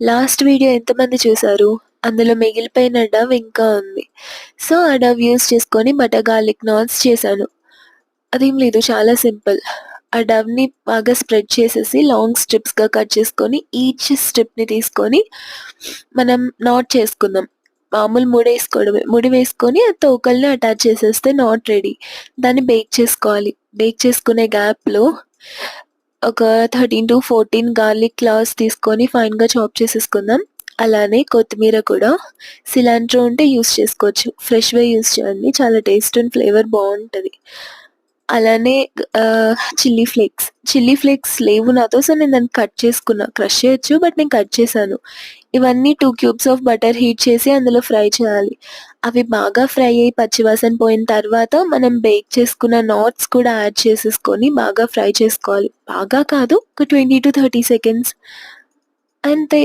Last video ఎంతమంది చూసారు? అందులో మిగిలిపోయిన డవ్ ఇంకా ఉంది. సో, ఆ డవ్ యూజ్ చేసుకొని బటర్ గార్లిక్ నాన్స్ చేశాను. అదేం లేదు చాలా సింపుల్. ఆ డవ్‌ని బాగా స్ప్రెడ్ చేసేసి లాంగ్ స్ట్రిప్స్‌గా కట్ చేసుకొని ఈచ్ స్ట్రిప్‌ని తీసుకొని మనం నాట్ చేసుకుందాం. మామూలు ముడి వేసుకోవడమే ముడి వేసుకొని ఆ తోకల్ని అటాచ్ చేసేస్తే నాట్ రెడీ. దాన్ని బేక్ చేసుకోవాలి. బేక్ చేసుకునే గ్యాప్‌లో ఒక 13-14 గార్లిక్ క్లావ్స్ తీసుకొని ఫైన్‌గా చాప్ చేసేసుకుందాం. అలానే కొత్తిమీర కూడా సిలాంట్రో ఉంటే యూస్ చేసుకోవచ్చు. ఫ్రెష్‌వే యూస్ చేయండి. చాలా టేస్ట్ అండ్ ఫ్లేవర్ బాగుంటుంది అలానే చిల్లీ ఫ్లేక్స్. చిల్లీ ఫ్లేక్స్ లేవు నాతో. సో, నేను దాన్ని కట్ చేసుకున్నా. క్రష్ చేయొచ్చు. బట్ నేను కట్ చేశాను. ఇవన్నీ two cubes of butter heat చేసి అందులో ఫ్రై చేయాలి. అవి బాగా ఫ్రై అయ్యి పచ్చివాసన పోయిన తర్వాత మనం బేక్ చేసుకున్న నాట్స్ కూడా యాడ్ చేసేసుకొని బాగా ఫ్రై చేసుకోవాలి. బాగా కాదు ఒక 20-30 సెకండ్స్. అంతే.